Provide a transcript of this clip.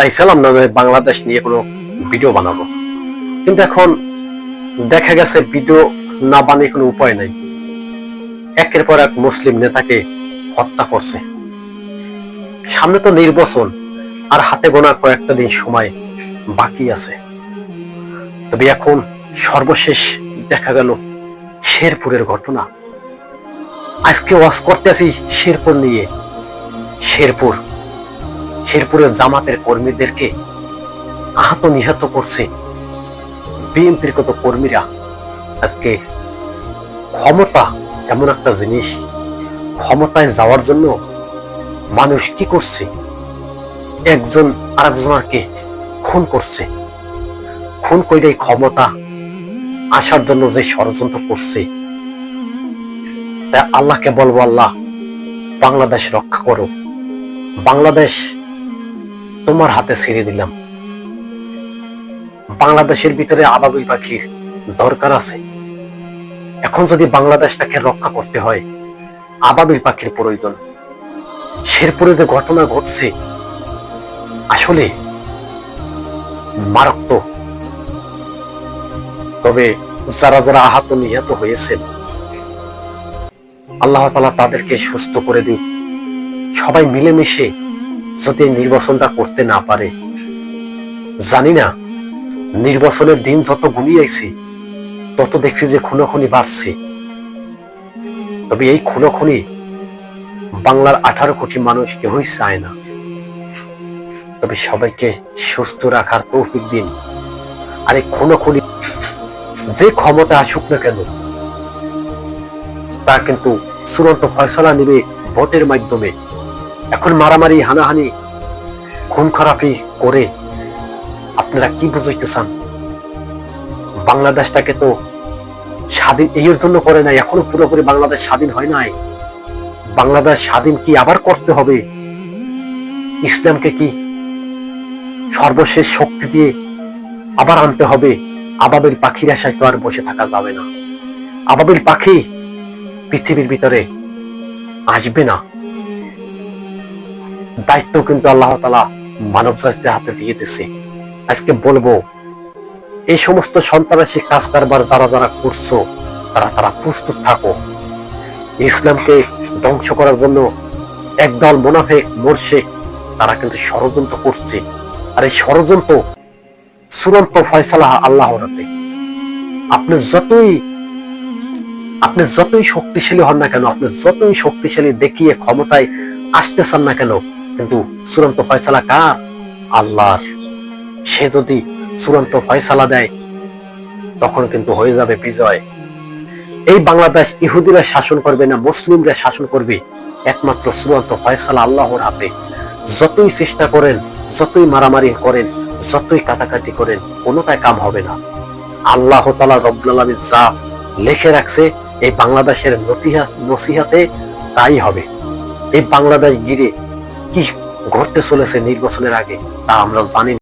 চাইছিলাম না যে বাংলাদেশ নিয়ে কোনো ভিডিও বানাবো। কিন্তু এখন দেখা গেছে ভিডিও না বানিয়ে কোনো উপায় নাই। একের পর এক মুসলিম নেতাকে হত্যা করছে। সামনে তো নির্বাচন, আর হাতে গোনা কয়েকটা দিন সময় বাকি আছে। তবে এখন সর্বশেষ দেখা গেল শেরপুরের ঘটনা। আজকে ওয়াজ করতে আছি শেরপুর নিয়ে। শেরপুর শেরপুরের জামাতের কর্মীদেরকে আহত নিহত করছে বিএনপির কত কর্মীরা। আজকে ক্ষমতা এমন একটা জিনিস, ক্ষমতায় যাওয়ার জন্য মানুষ কি করছে? একজন আরেকজনকে খুন করছে। খুন কইরাই ক্ষমতা আসার জন্য যে ষড়যন্ত্র করছে তাই আল্লাহকে বলব আল্লাহ, বাংলাদেশ রক্ষা করো। বাংলাদেশ তোমার হাতে ছেড়ে দিলাম। বাংলাদেশের ভিতরে আবাবুই পাখির দরকার আছে। এখন যদি বাংলাদেশটাকে রক্ষা করতে হয় আবাবিল পাখির প্রয়োজন। শেরপুরে যে ঘটনা ঘটছে, আসলে মারাত্মক। তবে যারা যারা আহত নিহত হয়েছেন, আল্লাহ তালা তাদেরকে সুস্থ করে দিন সবাই মিলেমিশে যদি নির্বাচনটা করতে না পারে? জানি না। নির্বাচনের দিন যত ঘুমিয়েছি, তত দেখছি যে খুনোখুনি বাড়ছে। তবে এই খুনোখুনি বাংলার আঠারো কোটি মানুষ কেউই চায় না। তবে সবাইকে সুস্থ রাখার তৌফিক দিন। আর এই খুনোখুনি যে ক্ষমতা আসুক না কেন, তা কিন্তু চূড়ান্ত ফয়সলা নেবে ভোটের মাধ্যমে। এখন মারামারি, হানাহানি খুন খারাপি করে আপনারা কি বুঝাইতে চান বাংলাদেশটাকে তো স্বাধীন, এই জন্য করে নাই, এখনও পুরোপুরি বাংলাদেশ স্বাধীন হয় নাই। বাংলাদেশ স্বাধীন কি আবার করতে হবে? ইসলামকে কি সর্বশেষ শক্তি দিয়ে আবার আনতে হবে? আবাবিল পাখির আশায় তো আর বসে থাকা যাবে না। আবাবিল পাখি পৃথিবীর ভিতরে আসবে না। দায়িত্ব কিন্তু আল্লাহ তালা মানব জাতির হাতে দিয়ে দিছে আজকে বলব, এই সমস্ত সন্ত্রাসী কাজ কারবার যারা যারা করছ, তারা তারা প্রস্তুত থাকো। ইসলামকে ধ্বংস করার জন্য একদল মোনাফেক মোর্শেক তারা কিন্তু ষড়যন্ত্র করছে। আর এই ষড়যন্ত্র চূড়ান্ত ফয়সালা আল্লাহর হাতে। আপনি যতই আপনি যতই শক্তিশালী হন না কেন, আপনি যতই শক্তিশালী দেখিয়ে ক্ষমতায় আসতে চান না কেন কিন্তু চূড়ান্ত ফয়সালা কার? আল্লাহর। সে যদি চূড়ান্ত ফয়সালা দেয়, তখন কিন্তু হয়ে যাবে বিজয়। এই বাংলাদেশ ইহুদিরা শাসন করবে না, মুসলিমরা শাসন করবে। একমাত্র চূড়ান্ত ফয়সালা আল্লাহর হাতে। যতই চেষ্টা করেন, যতই মারামারি করেন, যতই কাটাকাটি করেন, কোনোটাই কাম হবে না। আল্লাহ তালা রব্বুল আলমী যা লিখে রাখছে, এই বাংলাদেশের নসিহাতে তাই হবে। এই বাংলাদেশ গিরে কি ঘটতে চলেছে নির্বাচনের আগে তা আমরা জানি।